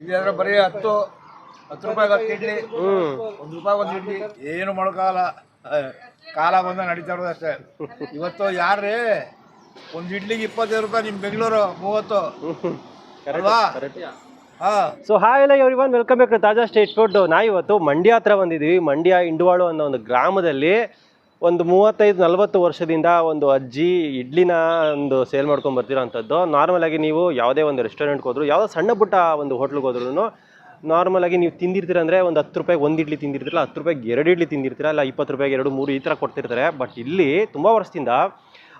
ಇದಾದ್ರೆ ಬರೀ ಹತ್ತು ಹತ್ತು ರೂಪಾಯಿಗೆ ಹತ್ತು ಇಡ್ಲಿ ಒಂದು ರೂಪಾಯಿ ಒಂದು ಇಡ್ಲಿ ಏನು ಮಾಡೋಕ್ಕಾಗಲ್ಲ ಕಾಲ ಬಂದ ನಡೀತಾ ಇರೋದು ಅಷ್ಟೇ. ಇವತ್ತು ಯಾರ್ರೀ? ಒಂದು ಇಡ್ಲಿಗೆ ಇಪ್ಪತ್ತೈದು ರೂಪಾಯಿ ನಿಮ್ಮ ಬೆಂಗಳೂರು ಮೂವತ್ತು. ಅಲ್ವಾ? ಹಾ. ಸೊ ಹಾಯ್ ಎಲ್ಲ everyone welcome back to Taaza state food ನಾ ಇವತ್ತು ಮಂಡ್ಯ ಹತ್ರ ಬಂದಿದ್ದೀವಿ. ಮಂಡ್ಯ ಇಂಡವಾಳು ಅನ್ನೋ ಒಂದು ಗ್ರಾಮದಲ್ಲಿ ಒಂದು ಮೂವತ್ತೈದು, ನಲವತ್ತು ವರ್ಷದಿಂದ ಒಂದು ಅಜ್ಜಿ ಇಡ್ಲಿನ ಒಂದು ಸೇಲ್ ಮಾಡ್ಕೊಂಡು ಬರ್ತಿರೋ ಅಂಥದ್ದು. ನಾರ್ಮಲ್ ಆಗಿ ನೀವು ಯಾವುದೇ ಒಂದು ರೆಸ್ಟೋರೆಂಟ್ಗೆ ಹೋದ್ರು, ಯಾವುದೋ ಸಣ್ಣ ಪುಟ್ಟ ಒಂದು ಹೋಟ್ಲಿಗೆ ಹೋದ್ರೂ ನಾರ್ಮಲ್ ಆಗಿ ನೀವು ತಿಂದಿರ್ತೀರ ಅಂದರೆ ಒಂದು ಹತ್ತು ರೂಪಾಯಿಗೆ ಒಂದು ಇಡ್ಲಿ ತಿಂದಿರ್ತೀರಲ್ಲ, ಹತ್ತು ರೂಪಾಯಿಗೆ ಎರಡು ಇಡ್ಲಿ ತಿಂದಿರ್ತೀರ, ಇಲ್ಲ ಇಪ್ಪತ್ತು ರೂಪಾಯಿಗೆ ಎರಡು, ಮೂರು ಈ ಥರ ಕೊಡ್ತಿರ್ತಾರೆ. ಬಟ್ ಇಲ್ಲಿ ತುಂಬ ವರ್ಷದಿಂದ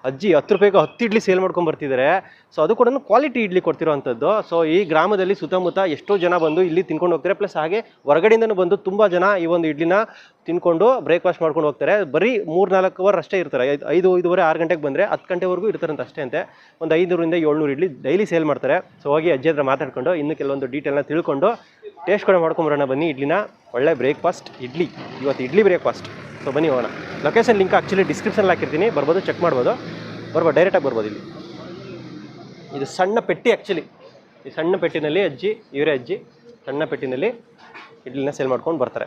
ಅಜ್ಜಿ ಹತ್ತು ರೂಪಾಯಿಗೆ ಹತ್ತು ಇಡ್ಲಿ ಸೇಲ್ ಮಾಡ್ಕೊಂಡು ಬರ್ತಿದ್ದಾರೆ ಸೊ ಅದು ಕೂಡ ಕ್ವಾಲಿಟಿ ಇಡ್ಲಿ ಕೊಡ್ತಿರೋ ಅಂಥದ್ದು ಸೊ ಈ ಗ್ರಾಮದಲ್ಲಿ ಸುತ್ತಮುತ್ತ ಎಷ್ಟೋ ಜನ ಬಂದು ಇಲ್ಲಿ ತಿನ್ಕೊಂಡು ಹೋಗ್ತಾರೆ. ಪ್ಲಸ್ ಹಾಗೆ ಹೊರಗಡೆಯಿಂದನೂ ಬಂದು ತುಂಬ ಜನ ಈ ಒಂದು ಇಡ್ಲಿನ ತಿನ್ಕೊಂಡು ಬ್ರೇಕ್ಫಾಸ್ಟ್ ಮಾಡ್ಕೊಂಡು ಹೋಗ್ತಾರೆ. ಬರೀ ಮೂರು ನಾಲ್ಕು ಅವರ್ ಅಷ್ಟೇ ಇರ್ತಾರೆ. ಐದು ಐದು, ಐದುವರೆ, ಆರು ಗಂಟೆಗೆ ಬಂದರೆ ಹತ್ತು ಗಂಟೆವರೆಗೂ ಅಂತ ಅಷ್ಟೇ ಅಂತೆ. ಒಂದು ಐನೂರಿಂದ ಏಳ್ನೂರು ಇಡ್ಲಿ ಡೈಲಿ ಸೇಲ್ ಮಾಡ್ತಾರೆ. ಸೊ ಹೋಗಿ ಅಜ್ಜಿ ಹತ್ರ ಮಾತಾಡ್ಕೊಂಡು, ಇನ್ನು ಕೆಲವೊಂದು ಡೀಟೇಲ್ನ ತಿಳ್ಕೊಂಡು ಟೇಸ್ಟ್ ಕೂಡ ಮಾಡ್ಕೊಂಬರೋಣ ಬನ್ನಿ. ಇಡ್ಲಿನ ಒಳ್ಳೆ ಬ್ರೇಕ್ಫಾಸ್ಟ್ ಇಡ್ಲಿ. ಇವತ್ತು ಇಡ್ಲಿ ಬ್ರೇಕ್ಫಾಸ್ಟ್ ಸೊ ಬನ್ನಿ ಹೋಗೋಣ. ಲೊಕೇಶನ್ ಲಿಂಕ್ ಆ್ಯಕ್ಚುಲಿ ಡಿಸ್ಕ್ರಿಪ್ಷನಲ್ಲಿ ಹಾಕಿರ್ತೀನಿ. ಬರ್ಬೋದು ಚೆಕ್ ಮಾಡ್ಬೋದು. ಬರ್ಬೋದು ಡೈರೆಕ್ಟಾಗಿ ಬರ್ಬೋದು ಇಲ್ಲಿ. ಇದು ಸಣ್ಣ ಪೆಟ್ಟಿ ಆ್ಯಕ್ಚುಲಿ ಈ ಸಣ್ಣ ಪೆಟ್ಟಿನಲ್ಲಿ ಅಜ್ಜಿ, ಇವರೇ ಅಜ್ಜಿ ಸಣ್ಣ ಪೆಟ್ಟಿನಲ್ಲಿ ಇಡ್ಲಿನ ಸೇಲ್ ಮಾಡ್ಕೊಂಡು ಬರ್ತಾರೆ.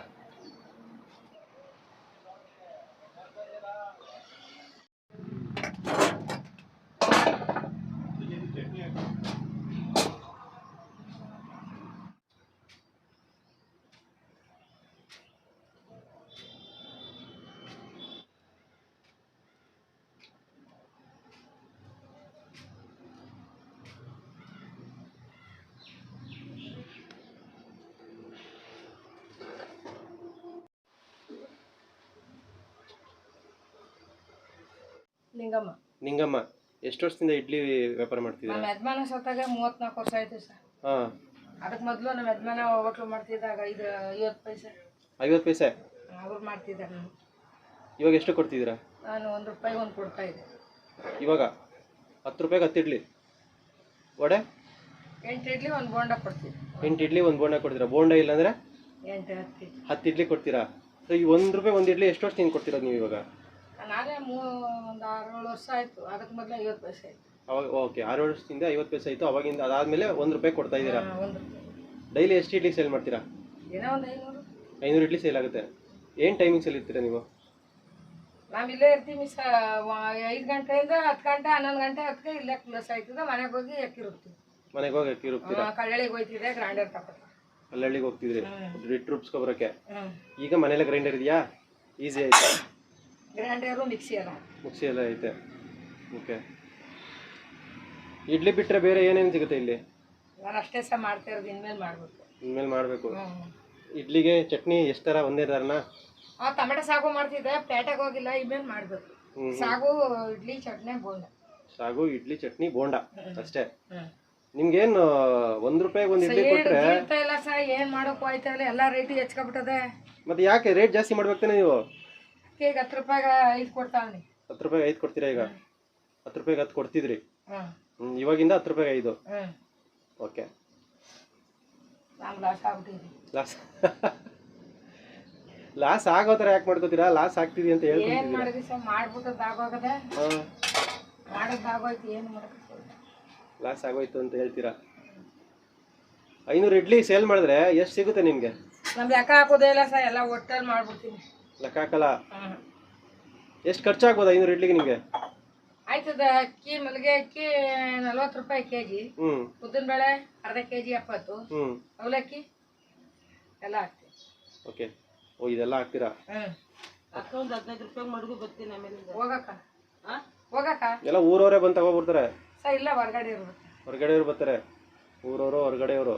ಲಿಂಗಮ್ಮ. ನಿಂಗಮ್ಮ ಎಷ್ಟು ವರ್ಷದಿಂದ ಇಡ್ಲಿ ವ್ಯಾಪಾರ ನಮ್ಮ ಮಾಡ್ತಿದ್ದೀರಾ ಯಜಮಾನ ಸತ್ತಾಗ ಮೂವತ್ನಾಲ್ಕು ವರ್ಷ ಆಯ್ತು ಸರ್. ಹಾಂ. ಅದಕ್ಕೆ ಮೊದಲು ನಮ್ಮ ಯಜಮಾನ ಹೋಟ್ಲು ಮಾಡ್ತಿದ್ದಾಗ ಇದು ಐವತ್ತು ಪೈಸೆ. ಐವತ್ತು ಪೈಸೆ? ಅವ್ರು ಮಾಡ್ತಿದ್ದಾರೆ ಇವಾಗ ಎಷ್ಟು ಕೊಡ್ತಿದ್ದೀರಾ? ನಾನು ಒಂದು ರೂಪಾಯಿ ಒಂದು ಕೊಡ್ತಾ ಇದ್ದೆ. ಇವಾಗ ಹತ್ತು ರೂಪಾಯಿಗೆ ಹತ್ತು ಇಡ್ಲಿ. ವಡೆ? ಎಂಟು ಇಡ್ಲಿ ಒಂದು ಬೋಂಡ ಕೊಡ್ತೀವಿ. ಎಂಟು ಇಡ್ಲಿ ಒಂದು ಬೋಂಡ ಕೊಡ್ತೀರಾ? ಬೋಂಡ ಇಲ್ಲಾಂದರೆ ಎಂಟು ಹತ್ತು ಹತ್ತು ಇಡ್ಲಿ ಕೊಡ್ತೀರಾ? ಸೊ ಈ ಒಂದು ರೂಪಾಯಿ ಒಂದು ಇಡ್ಲಿ ಎಷ್ಟು ವರ್ಷದಿಂದ ಕೊಡ್ತೀರಾ ನೀವು ಇವಾಗ? ನಾನೇ ಮೂ ಒಂದು ಆರೇಳು ವರ್ಷ ಆಯಿತು. ಅದಕ್ಕೆ ಮೊದಲು ಐವತ್ತು ಪೈಸೆ ಆಯಿತು. ಅವಾಗ ಓಕೆ ಆರು ವರ್ಷದಿಂದ ಐವತ್ತು ಪೈಸೆ ಆಯಿತು. ಅವಾಗಿಂದ ಅದಾದಮೇಲೆ ಒಂದು ರೂಪಾಯಿ ಕೊಡ್ತಾ ಇದ್ದೀರಾ? ಒಂದು ಡೈಲಿ ಎಷ್ಟು ಇಡ್ಲಿ ಸೇಲ್ ಮಾಡ್ತೀರಾ? ಏನೋ ಒಂದು ಐನೂರು. ಐನೂರು ಇಡ್ಲಿ ಸೇಲ್ ಆಗುತ್ತೆ. ಏನು ಟೈಮಿಂಗ್ಸಲ್ಲಿ ಇರ್ತೀರಾ ನೀವು? ನಾವು ಇಲ್ಲೇ ಇರ್ತೀವಿ ಸ ಐದು ಗಂಟೆಯಿಂದ ಹತ್ತು ಗಂಟೆ ಹನ್ನೊಂದು ಗಂಟೆ ಹತ್ತಿಗೆ ಇಲ್ಲೇ ಕ್ಲೋಸ್ ಆಯ್ತದ. ಮನೆಗೆ ಹೋಗಿ ಎಕ್ಕಿರುತ್ತೀವಿ ಮನೆಗೆ ಹೋಗಿ ಅಕ್ಕಿ ರುಬ್ತೀರಾ? ಕಳ್ಳಳಿಗೆ ಹೋಯ್ತಿದ್ದೆ ಗ್ರೈಂಡರ್ ತಗೊಳ್ಳಿ. ಕಲ್ಲಳ್ಳಿಗೆ ಹೋಗ್ತಿದ್ರಿ. ಹಿಟ್ಟು ರುಬ್ಸ್ಕೊಬರಕ್ಕೆ ಈಗ ಮನೇಲೆ ಗ್ರೈಂಡರ್ ಇದೆಯಾ? ಈಸಿ ಆಯ್ತು. ಗ್ರೈಂಡರು ಮಿಕ್ಸಿ ಅಲ್ಲ. ಮಿಕ್ಸಿ ಎಲ್ಲ ಐತೆ. ಓಕೆ ಇಡ್ಲಿ ಬಿಟ್ಟರೆ ಬೇರೆ ಏನೇನು ಸಿಗುತ್ತೆ ಇಲ್ಲಿ? ನಾನು ಅಷ್ಟೇ ಸಹ ಮಾಡ್ತಾ ಇರೋದು ಇನ್ಮೇಲೆ ಮಾಡ್ಬೇಕು. ಇನ್ಮೇಲೆ ಮಾಡಬೇಕು. ಇಡ್ಲಿಗೆ ಚಟ್ನಿ ಎಷ್ಟರ ಥರ ಒಂದೇ ಥರನಾ ಆ ಟೊಮೆಟೊ ಸಾಗು ಮಾಡ್ತಿದ್ದೆ ಪೇಟೆಗೆ ಹೋಗಿಲ್ಲ ಇನ್ಮೇಲೆ ಮಾಡಬೇಕು. ಸಾಗು ಇಡ್ಲಿ ಚಟ್ನಿ ಬೋಂಡ. ಸಾಗು ಇಡ್ಲಿ ಚಟ್ನಿ ಬೋಂಡ ಅಷ್ಟೇ. ನಿಮ್ಗೇನು ಒಂದ್ ರೂಪಾಯಿಗೆ ಒಂದು ಇಡ್ಲಿ ಕೊಟ್ಟರೆ ಬೀಳ್ತಾ ಇಲ್ಲ ಸರ್ ಏನ್ ಮಾಡೋಕು ಆಯ್ತಾ ಇಲ್ಲ ಎಲ್ಲ ರೇಟ್ ಹೆಚ್ಕೊಬಿಟ್ಟದೆ. ಮತ್ತೆ ಯಾಕೆ ರೇಟ್ ಜಾಸ್ತಿ ಮಾಡ್ಬೇಕು ನೀವು? ಈಗ ಹತ್ತು ರೂಪಾಯಿಗೆ ಐದು ಕೊಡ್ತಾವನಿ ಹತ್ತು ರೂಪಾಯಿಗೆ ಐದು ಕೊಡ್ತೀರಾ ಈಗ? ಹತ್ತು ರೂಪಾಯಿಗೆ ಹತ್ತು ಕೊಡ್ತಿದ್ರಿ. ಹ್ಮ್. ಹ್ಮ್, ಇವಾಗಿಂದ ಹತ್ತು ರೂಪಾಯಿಗೆ ಐದು. ಓಕೆ. ಲಾಸ್ ಆಗ್ಬಿಟ್ಟಿದ್ದೀನಿ. ಲಾಸ್ ಲಾಸ್ ಆಗೋ ಥರ ಯಾಕೆ ಮಾಡ್ಕೋತೀರಾ? ಲಾಸ್ ಆಗ್ತಿದೆ ಅಂತ ಏನ್ ಏನು ಮಾಡಿದ್ವಿ ಸರ್ ಮಾಡ್ಬಿಟ್ರೆ ಆಗೋಗದೆ? ಹಾಂ. ಮಾಡೋದಾಗೋಯ್ತು ಏನು ಮಾಡೋಕ್ಕೆ ಲಾಸ್ ಆಗೋಯ್ತು ಅಂತ ಹೇಳ್ತೀರಾ? ಐನೂರು ಇಡ್ಲಿ ಸೇಲ್ ಮಾಡಿದ್ರೆ ಎಷ್ಟು ಸಿಗುತ್ತೆ ನಿಮಗೆ? ನಮ್ದು ಯಾಕೆ ಹಾಕೋದೇ ಇಲ್ಲ ಸರ್ ಎಲ್ಲ ಒಟ್ಟಲ್ಲಿ ಮಾಡ್ಬಿಡ್ತೀನಿ. ಲೆಕ್ಕ ಹಾಕಲ್ಲ ಎಷ್ಟು ಖರ್ಚಾಗ್ಬೋದು ಐನೂರು ಇಡ್ಲಿಗೆ ನಿಮಗೆ ಆಯ್ತದ ಅಕ್ಕಿ ಮಲ್ಲಿಗೆ ಅಕ್ಕಿ ನಲ್ವತ್ತು ರೂಪಾಯಿ ಕೆ ಜಿ ಹ್ಞೂ ಉದ್ದಿನ ಬೇಳೆ ಅರ್ಧ ಕೆ ಜಿ ಎಪ್ಪತ್ತು. ಹ್ಞೂ ಅವಲಕ್ಕಿ ಎಲ್ಲ ಹಾಕ್ತೀವಿ. ಓಕೆ. ಓ ಇದೆಲ್ಲ ಹಾಕ್ತೀರಾ? ಅಕ್ಕ ಒಂದು ಹದಿನೈದು ರೂಪಾಯಿ ಮಡುಗು ಬರ್ತೀನಿ ಆಮೇಲೆ ಹೋಗಕ್ಕ. ಹೋಗಕ್ಕ? ಎಲ್ಲ ಊರವರೇ ಬಂದು ಹೋಗ್ಬಿಡ್ತಾರೆ ಸರ್ ಇಲ್ಲ ಹೊರಗಡೆ ಇರ್ಬೇಕು ಹೊರಗಡೆಯವ್ರು ಬರ್ತಾರೆ? ಊರವರು ಹೊರಗಡೆಯವರು?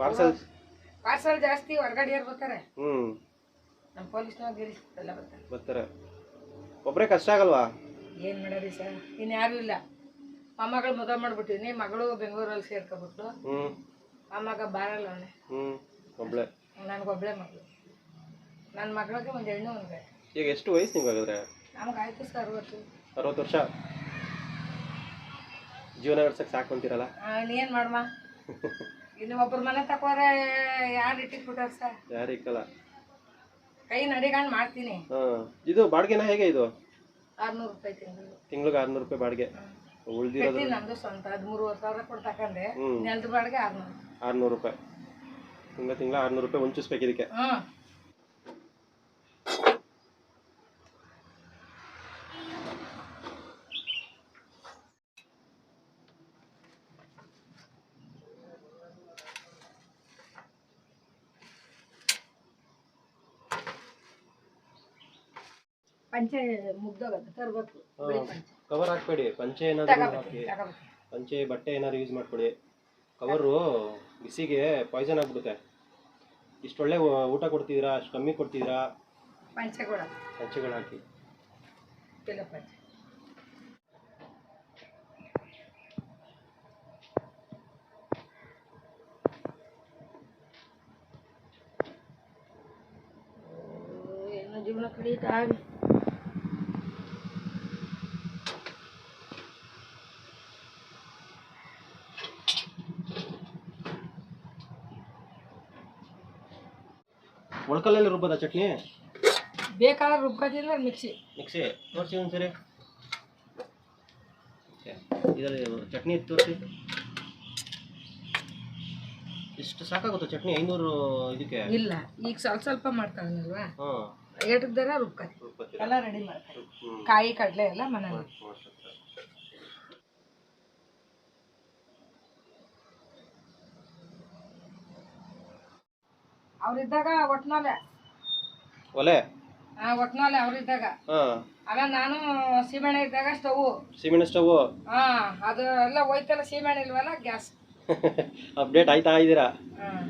ಪಾರ್ಸಲ್? ಪಾರ್ಸಲ್ ಜಾಸ್ತಿ ಹೊರಗಡೆ ಬರ್ತಾರೆ. ಹ್ಞೂ ನಮ್ಮ ಪೊಲೀಸ್ನವ್ರು ಬರ್ತಾರೆ. ಬರ್ತಾರೆ. ಒಬ್ಬರೇ ಕಷ್ಟ ಆಗಲ್ವಾ? ಏನು ಮಾಡೋರಿ ಸರ್ ಇನ್ನು ಯಾರು ಇಲ್ಲ. ಮೊಮ್ಮಗಳು ಮದುವೆ ಮಾಡ್ಬಿಟ್ಟಿನಿ ಮಗಳು ಬೆಂಗಳೂರಲ್ಲಿ ಸೇರ್ಕೊಬಿಟ್ಟು ಹ್ಞೂ ಮೊಮ್ಮಗ ಬಾರಲ್ಲ ಅವನೇ. ಹ್ಞೂ ಒಬ್ಳೆ. ನನಗೊಬ್ಳೆ ಮಗಳು. ನನ್ನ ಮಗಳಿಗೆ ಒಂದು ಹೆಣ್ಣು ಒಂದು ಈಗ ಎಷ್ಟು ವಯಸ್ಸು ನಿಮ್ಗೆ ಹಾಗಾದ್ರೆ ನಮ್ಗೆ ಆಯ್ತು ಸರ್ ಅರವತ್ತು. ಅರವತ್ತು ವರ್ಷ. ಜೀವನ ನಡ್ಸಕ್ಕೆ ಸಾಕು ಅಂತೀರಲ್ಲ ಇನ್ನೇನು ಮಾಡಮ್ಮ ಇನ್ನು ಒಬ್ಬರು ಮನೆ ತಕೋರೆ ಯಾರು ಇಟ್ಟಿಟ್ಬಿಟ್ಟಾರ ಸರ್? ಯಾರು ಇಕ್ಕಲ್ಲ. ಕೈ ನಡಿಗಂಡು ಮಾಡ್ತೀನಿ. ಇದು ಬಾಡಿಗೆನ ಹೇಗೆ ಇದು? ಆರ್ನೂರು ರೂಪಾಯಿ ತಿಂಗಳು. ತಿಂಗ್ಳಿಗೆ ಆರ್ನೂರು ರೂಪಾಯಿ ಬಾಡಿಗೆ. ಉಳ್ದಿರೋದು ಪೆಟ್ಟಿ ನಮ್ದು ಸ್ವಂತ ಹದಿಮೂರುವರೆ ಸಾವಿರ ಕೊಟ್ಟು ತಕೊಂಡೆ ಹ್ಮ್. ನೆಲದ ಬಾಡಿಗೆ ಆರ್ನೂರು. ಆರ್ನೂರು ರೂಪಾಯಿ. ತಿಂಗಳ ತಿಂಗಳ ಆರ್ನೂರು ರೂಪಾಯಿ ಹೊಂಚಿಸ್ಬೇಕು ಇದಕ್ಕೆ ಹ್ಮ್ ಪಂಚೆ ಮುಗ್ದೋಗದು ತರ್ಬೇಕು ಬಿಳಿ ಪಂಚೆ. ಕವರ್ ಹಾಕ್ಬೇಡಿ ಪಂಚೆ ಏನಾದರೂ ಹಾಕಿ. ತಗೋಬೇಕು. ತಗೋಬೇಕು ಪಂಚೆ ಬಟ್ಟೆ ಏನಾದ್ರು ಯೂಸ್ ಮಾಡ್ಕೊಳ್ಳಿ ಕವರು ಬಿಸಿಗೆ ಪಾಯ್ಸನ್ ಆಗ್ಬಿಡುತ್ತೆ. ಇಷ್ಟೊಳ್ಳೆ ಊಟ ಕೊಡ್ತಿದ್ದೀರಾ ಅಷ್ಟು ಕಮ್ಮಿ ಕೊಡ್ತಿದ್ದೀರಾ ಪಂಚೆ ಕೂಡ. ಪಂಚೆಗಳು ಹಾಕಿ. ಪಂಚೆ. ಏನೋ ಜೀವನ ಕಳೀತಾ ಒಳ್ಕಲ್ಲಲ್ಲಿ ರುಬ್ಬದ ಚಟ್ನಿ? ಬೇಕಾದ್ರೆ ರುಬ್ಕೋತಿದ್ರೆ ಮಿಕ್ಸಿ. ಮಿಕ್ಸಿ. ತೋರಿಸಿ ಒಂದ್ಸರಿ. ಇದರಲ್ಲಿ ಚಟ್ನಿ ತೋರಿಸಿ. ಇಷ್ಟು ಸಾಕಾಗುತ್ತೆ ಚಟ್ನಿ? ಐನೂರು ಇದಕ್ಕೆ? ಇಲ್ಲ ಈಗ ಸ್ವಲ್ಪ ಸ್ವಲ್ಪ ಮಾಡ್ತಾವನಲ್ವಾ? ಎರಡು ದರ ರುಬ್ಕೋತಿ ಎಲ್ಲ ರೆಡಿ ಮಾಡ್ತಾರೆ ಕಾಯಿ ಕಡಲೆ ಎಲ್ಲ ಮನೇಲಿ. ಅವ್ರಿದ್ದಾಗ ಒಟ್ನಾಲೆ ಒಲೆ? ಆ ಒಟ್ನಾಲೆ ಅವ್ರಿದ್ದಾಗ. ಹಾ. ಆಮೇಲೆ ನಾನು ಸೀಮೆಣ್ಣೆ ಇದ್ದಾಗ ಸ್ಟವ್. Cement stove? ಹಾ ಅದು ಎಲ್ಲ ಹೋಯ್ತಲ್ಲ ಸೀಮೆಣ್ಣೆ ಇಲ್ವಲ್ಲ ಗ್ಯಾಸ್. ಅಪ್ಡೇಟ್ ಆಯ್ತಾ ಇದ್ದೀರಾ ಹ್ಮ್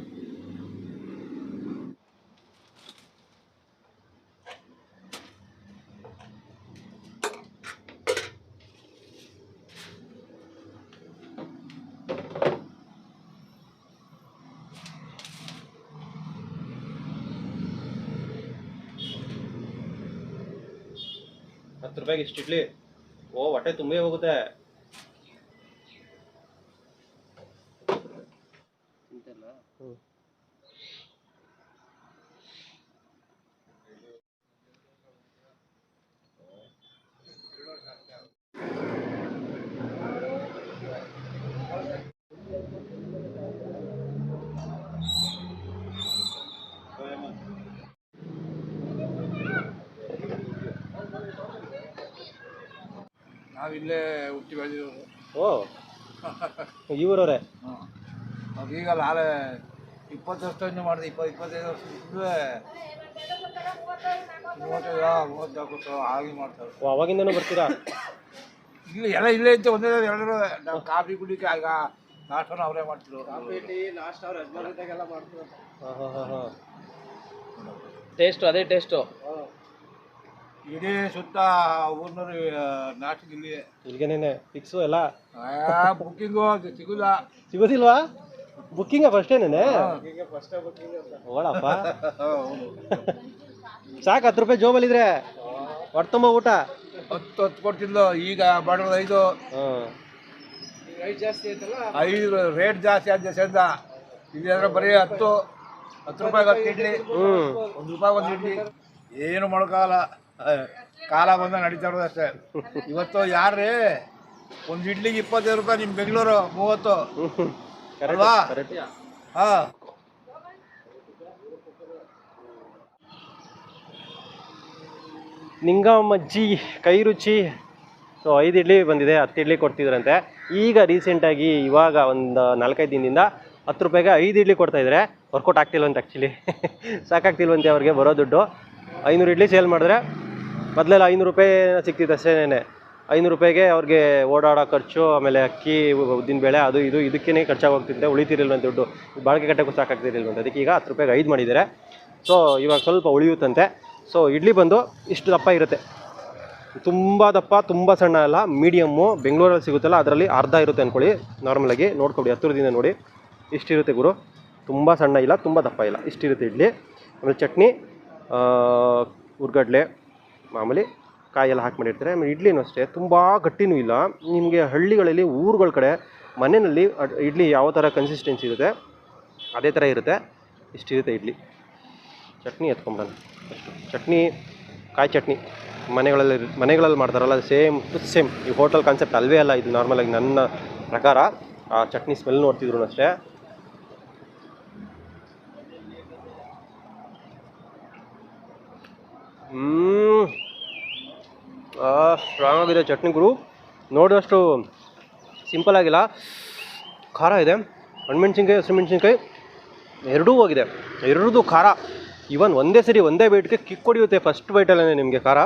ಹತ್ತು ರೂಪಾಯಿಗೆ ಇಷ್ಟು ಇಡ್ಲಿ. ಓ ಹೊಟ್ಟೆ ತುಂಬೇ ಹೋಗುತ್ತೆ. ಹ್ಮ್. ನಾವಿಲ್ಲೇ ಹುಟ್ಟಿ ಬೆಳೆದಿರೋರು ಓ. ಇವರವರೇ? ನಾವು ಈಗ ನಾಳೆ ಇಪ್ಪತ್ತು ವರ್ಷದಿಂದ ಮಾಡಿದೆ ಇಪ್ಪ ಇಪ್ಪತ್ತೈದು ವರ್ಷ ಹಿಂದೆ ಮೂವತ್ತೈದು ವರ್ಷ ಹಾಗೆ ಮಾಡ್ತಾರೆ. ಓ ಅವಾಗಿಂದನೂ ಬರ್ತೀರಾ? ಇಲ್ಲಿ ಎಲ್ಲ ಇಲ್ಲೇ ಇತ್ತು ಒಂದೇ ಎಲ್ಲರೂ ನಾವು ಕಾಫಿ ಕುಡಿಕೆ ಆಗ ನಾಷ್ಟನ ಅವರೇ ಮಾಡ್ತಿದ್ರು. ಹಾಂ ಹಾಂ ಹಾಂ ಹಾಂ ಟೇಸ್ಟು ಅದೇ ಟೇಸ್ಟು ಇಡೀ ಸುತ್ತ ಊರ್ನವ್ರು ನಾಟಿಗೆ ಇಲ್ಲಿ ಇಲ್ಲಿಗೇನೆ ಫಿಕ್ಸು ಎಲ್ಲ? ಬುಕ್ಕಿಂಗು ಸಿಗುಲ್ಲ ಸಿಗೋದಿಲ್ವಾ? ಬುಕ್ಕಿಂಗ ಫಸ್ಟೇನೇನೆ ಓಡಪ್ಪ. ಸಾಕು ಹತ್ತು ರೂಪಾಯಿ ಜೋಬಲ್ಲಿದ್ರೆ ಹೊಟ್ಟೆ ತುಂಬ ಊಟ. ಹತ್ತು ಹತ್ತು ಕೊಡ್ತಿದ್ಲು ಈಗ ಬಡವ್ರದ್ದು ಐದು. ಐದು ರೇಟ್ ಜಾಸ್ತಿ ಆದ ಚಂದ ಇಲ್ಲಾಂದ್ರೆ ಬರೀ ಹತ್ತು ಹತ್ತು ರೂಪಾಯಿಗೆ ಹತ್ತು ಇಡ್ಲಿ. ಹ್ಞೂ ಒಂದು ರೂಪಾಯಿ ಒಂದು ಇಡ್ಲಿ. ಏನು ಮೊಳಕಾಲ ಕಾಲ ಬಂದ ನಡೀತಾ ಇರೋದು ಅಷ್ಟೇ. ಇವತ್ತು ಯಾರೇ ಒಂದು ಇಡ್ಲಿಗೆ ಇಪ್ಪತ್ತೈದು ರೂಪಾಯಿ ನಿಮ್ಮ ಬೆಂಗಳೂರು ಮೂವತ್ತು. ಅಲ್ವಾ? ಹಾ. ನಿಂಗಮ್ಮಜ್ಜಿ ಕೈ ರುಚಿ. ಸೊ ಐದು ಇಡ್ಲಿ ಬಂದಿದೆ ಹತ್ತು ಇಡ್ಲಿ ಕೊಡ್ತಿದ್ರಂತೆ. ಈಗ ರೀಸೆಂಟಾಗಿ ಇವಾಗ ಒಂದು ನಾಲ್ಕೈದು ದಿನದಿಂದ ಹತ್ತು ರೂಪಾಯಿಗೆ ಐದು ಇಡ್ಲಿ ಕೊಡ್ತಾ ಇದ್ರೆ. ವರ್ಕೌಟ್ ಆಗ್ತಿಲ್ವಂತೆ ಆ್ಯಕ್ಚುಲಿ ಸಾಕಾಗ್ತಿಲ್ವಂತೆ ಅವ್ರಿಗೆ ಬರೋ ದುಡ್ಡು. ಐನೂರು ಇಡ್ಲಿ ಸೇಲ್ ಮಾಡಿದ್ರೆ ಮೊದಲೆಲ್ಲ ಐನೂರು ರೂಪಾಯಿ ಸಿಕ್ತಿತ್ತು ಅಷ್ಟೇನೆ. ಐನೂರು ರೂಪಾಯಿಗೆ ಅವ್ರಿಗೆ ಓಡಾಡೋ ಖರ್ಚು ಆಮೇಲೆ ಅಕ್ಕಿ ಉದ್ದಿನ ಬೇಳೆ ಅದು ಇದು ಇದಕ್ಕೇ ಖರ್ಚಾಗಿ ಹೋಗ್ತಿದ್ದೆ ಒಂದು ದುಡ್ಡು. ಬಾಳಿಕೆ ಕಟ್ಟಕ್ಕೂ ಸಾಕಾಗ್ತಿರಲ್ವಂತೆ ಅದಕ್ಕೆ ಈಗ ಹತ್ತು ರೂಪಾಯಿಗೆ ಐದು ಮಾಡಿದ್ದಾರೆ. ಸೊ ಇವಾಗ ಸ್ವಲ್ಪ ಉಳಿಯುತ್ತಂತೆ. ಸೊ ಇಡ್ಲಿ ಬಂದು ಇಷ್ಟು ದಪ್ಪ ಇರುತ್ತೆ. ತುಂಬ ದಪ್ಪ ತುಂಬ ಸಣ್ಣ ಅಲ್ಲ. ಮೀಡಿಯಮ್ಮು ಬೆಂಗಳೂರಲ್ಲಿ ಸಿಗುತ್ತಲ್ಲ ಅದರಲ್ಲಿ ಅರ್ಧ ಇರುತ್ತೆ ಅಂದ್ಕೊಳ್ಳಿ ನಾರ್ಮಲಾಗಿ ನೋಡ್ಕೊಡಿ ಹತ್ತಿರದಿಂದ ನೋಡಿ. ಇಷ್ಟಿರುತ್ತೆ ಗುರು. ತುಂಬ ಸಣ್ಣ ಇಲ್ಲ ತುಂಬ ದಪ್ಪ ಇಲ್ಲ. ಇಷ್ಟಿರುತ್ತೆ ಇಡ್ಲಿ. ಆಮೇಲೆ ಚಟ್ನಿ ಆ, ಹುರ್ಗಡ್ಲೆ ಮಾಮೂಲಿ ಕಾಯಿ ಎಲ್ಲ ಹಾಕಿ ಮಾಡಿರ್ತಾರೆ. ಆಮೇಲೆ ಇಡ್ಲಿನೂ ಅಷ್ಟೇ. ತುಂಬ ಗಟ್ಟಿನೂ ಇಲ್ಲ. ನಿಮಗೆ ಹಳ್ಳಿಗಳಲ್ಲಿ ಊರುಗಳ ಕಡೆ ಮನೆಯಲ್ಲಿ ಇಡ್ಲಿ ಯಾವ ಥರ ಕನ್ಸಿಸ್ಟೆನ್ಸಿ ಇರುತ್ತೆ, ಅದೇ ಥರ ಇರುತ್ತೆ. ಇಷ್ಟಿರುತ್ತೆ ಇಡ್ಲಿ. ಚಟ್ನಿ ಎತ್ಕೊಂಬಿಡೋಣ ಚಟ್ನಿ, ಕಾಯಿ ಚಟ್ನಿ. ಮನೆಗಳಲ್ಲಿ ಮನೆಗಳಲ್ಲಿ ಮಾಡ್ತಾರಲ್ಲ ಸೇಮ್ ಟು ಸೇಮ್ ಈ ಹೋಟೆಲ್ ಕಾನ್ಸೆಪ್ಟ್ ಅಲ್ವೇ ಅಲ್ಲ, ಇದು ನಾರ್ಮಲಾಗಿ ನನ್ನ ಪ್ರಕಾರ. ಆ ಚಟ್ನಿ ಸ್ಮೆಲ್ ನೋಡ್ತಿದ್ರು ಅಷ್ಟೇ. ಹ್ಞೂ ಸ್ಟ್ರಾಂಗ್ ಆಗಿದೆ ಚಟ್ನಿ ಗುರು ನೋಡುವಷ್ಟು ಸಿಂಪಲ್ ಆಗಿಲ್ಲ. ಖಾರ ಇದೆ. ಹಣ್ಣುಮೆಣ್ಸಿನ್ಕಾಯಿ ಹಸಿಮೆಣ್ಸಿನ್ಕಾಯಿ ಎರಡೂ ಹೋಗಿದೆ. ಎರಡೂ ಖಾರ. ಇವನ್ ಒಂದೇ ಸರಿ, ಒಂದೇ ಬೈಟ್ಗೆ ಕಿಕ್ ಹೊಡಿಯುತ್ತೆ ಫಸ್ಟ್ ಬೈಟಲ್ಲೇ ನಿಮಗೆ ಖಾರ.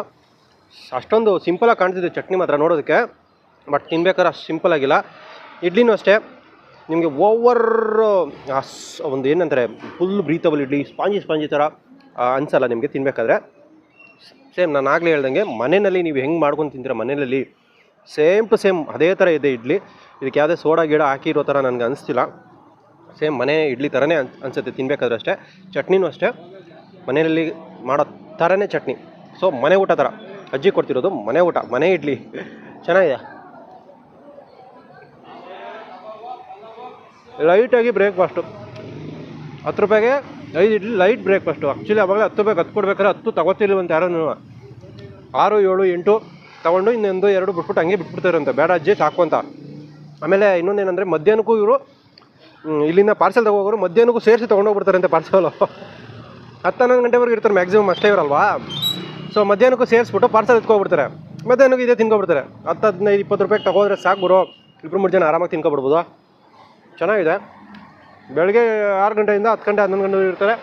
ಅಷ್ಟೊಂದು ಸಿಂಪಲಾಗಿ ಕಾಣ್ತಿದೆ ಚಟ್ನಿ ಮಾತ್ರ ನೋಡೋದಕ್ಕೆ. ಬಟ್ ತಿನ್ಬೇಕಾದ್ರೆ ಅಷ್ಟು ಸಿಂಪಲ್ ಆಗಿಲ್ಲ. ಇಡ್ಲಿನೂ ಅಷ್ಟೇ. ನಿಮಗೆ ಓವರ್ ಒಂದು ಏನಂತಾರೆ full breathable idli spongy spongy ಥರ ಅನಿಸಲ್ಲ ನಿಮಗೆ ತಿನ್ನಬೇಕಾದ್ರೆ ಸೇಮ್ ನಾನು ಆಗಲೇ ಹೇಳ್ದಂಗೆ ಮನೆಯಲ್ಲಿ ನೀವು ಹೆಂಗೆ ಮಾಡ್ಕೊಂಡು ತಿಂತೀರ ಮನೆಯಲ್ಲಿ ಸೇಮ್ ಟು ಸೇಮ್ ಅದೇ ಥರ ಇದೆ ಇಡ್ಲಿ. ಇದಕ್ಕೆ ಯಾವುದೇ ಸೋಡಾ ಗಿಡ ಹಾಕಿರೋ ಥರ ನನಗೆ ಅನಿಸ್ತಿಲ್ಲ. ಸೇಮ್ ಮನೆ ಇಡ್ಲಿ ಥರನೇ ಅನ್, ಅನಿಸುತ್ತೆ ತಿನ್ಬೇಕಾದ್ರೆ ಅಷ್ಟೇ. ಚಟ್ನಿನೂ ಅಷ್ಟೇ. ಮನೆಯಲ್ಲಿ ಮಾಡೋ ಥರನೇ ಚಟ್ನಿ. ಸೊ ಮನೆ ಊಟ ಥರ. ಅಜ್ಜಿ ಕೊಡ್ತಿರೋದು ಮನೆ ಊಟ, ಮನೆ ಇಡ್ಲಿ. ಚೆನ್ನಾಗಿದೆ. ಲೈಟಾಗಿ ಬ್ರೇಕ್ಫಾಸ್ಟು. ಹತ್ತು ರೂಪಾಯಿಗೆ ಐದು ಇಡ್ಲಿ ಲೈಟ್ ಬ್ರೇಕ್ಫಾಸ್ಟು ಆ್ಯಕ್ಚುಲಿ ಅವಾಗಲೇ ಹತ್ತು ಬೇಕು, ಹತ್ತು ಕೊಡ್ಬೇಕಾದ್ರೆ ಹತ್ತು ಯಾರೂ ಆರು, ಏಳು, ಎಂಟು ತೊಗೊಂಡು ಇನ್ನೊಂದು ಎರಡು ಬಿಟ್ಬಿಟ್ಟು ಹಂಗೆ ಬಿಟ್ಬಿಡ್ತಾರಂತೆ ಬೇಡ, ಅಜ್ಜಿ, ಸಾಕು ಅಂತ. ಆಮೇಲೆ ಇನ್ನೊಂದೇನೆಂದರೆ ಮಧ್ಯಾಹ್ನಕ್ಕೂ ಇವರು ಇಲ್ಲಿಂದ ಪಾರ್ಸೆಲ್ ತಗೋಗೋರು ಮಧ್ಯಾಹ್ನಕ್ಕೂ ಸೇರಿಸಿ ತೊಗೊಂಡೋಗ್ಬಿಡ್ತಾರಂತೆ ಪಾರ್ಸೆಲು ಹತ್ತು, ಹನ್ನೊಂದು ಗಂಟೆವರೆಗೆ ಇರ್ತಾರೆ ಮ್ಯಾಕ್ಸಿಮಮ್ ಅಷ್ಟೇ ಇರಲ್ವಾ ಸೊ ಮಧ್ಯಾಹ್ನಕ್ಕೂ ಸೇರಿಸ್ಬಿಟ್ಟು ಪಾರ್ಸೆಲ್ ಎತ್ಕೊಬಿಡ್ತಾರೆ. ಮಧ್ಯಾಹ್ನಕ್ಕೂ ಇದೇ ತಿನ್ಕೊಬಿಡ್ತಾರೆ. ಹತ್ತು, ಹದಿನೈದು, ಇಪ್ಪತ್ತು ರೂಪಾಯಿಗೆ ತಗೋದ್ರೆ ಸಾಕು ಬರೋ ಇಬ್ಬರು ಮೂರು ಜನ ಆರಾಮಾಗಿ ತಿನ್ಕೊಬಿಡ್ಬೋದು? ಚೆನ್ನಾಗಿದೆ. ಬೆಳಗ್ಗೆ ಆರು ಗಂಟೆಯಿಂದ ಹತ್ತು ಗಂಟೆ ಹನ್ನೊಂದು ಗಂಟೆ ಇರ್ತಾರೆ.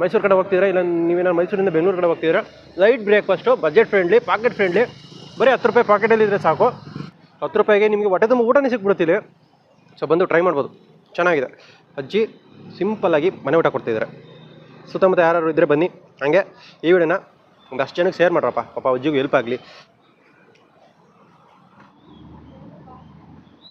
ಮೈಸೂರು ಕಡೆ ಹೋಗ್ತಿದ್ರೆ ಇಲ್ಲ ನೀವೇನಾದ್ರು ಮೈಸೂರಿಂದ ಬೆಂಗಳೂರು ಕಡೆ ಹೋಗ್ತಿದ್ರೆ light breakfast budget friendly pocket friendly ಬರೀ ಹತ್ತು ರೂಪಾಯಿ ಪಾಕೆಟಲ್ಲಿ ಇದ್ದರೆ ಸಾಕು. ಹತ್ತು ರೂಪಾಯಿಗೆ ನಿಮಗೆ ಹೊಟ್ಟೆ ತುಂಬ ಊಟನೇ ಸಿಕ್ಬಿಡ್ತೀವಿ ಸೊ ಬಂದು ಟ್ರೈ ಮಾಡ್ಬೋದು. ಚೆನ್ನಾಗಿದೆ. ಅಜ್ಜಿ ಸಿಂಪಲ್ಲಾಗಿ ಮನೆ ಊಟ ಕೊಡ್ತಿದ್ದಾರೆ. ಸುತ್ತಮುತ್ತ ಯಾರು ಇದ್ದರೆ ಬನ್ನಿ. ಹಾಗೆ ಈ ವಿಡಿಯೋನ ಒಂದಷ್ಟು ಜನಕ್ಕೆ ಶೇರ್ ಮಾಡ್ರಪ್ಪ. ಪಾಪ ಅಜ್ಜಿಗೂ ಹೆಲ್ಪ್ ಆಗಲಿ.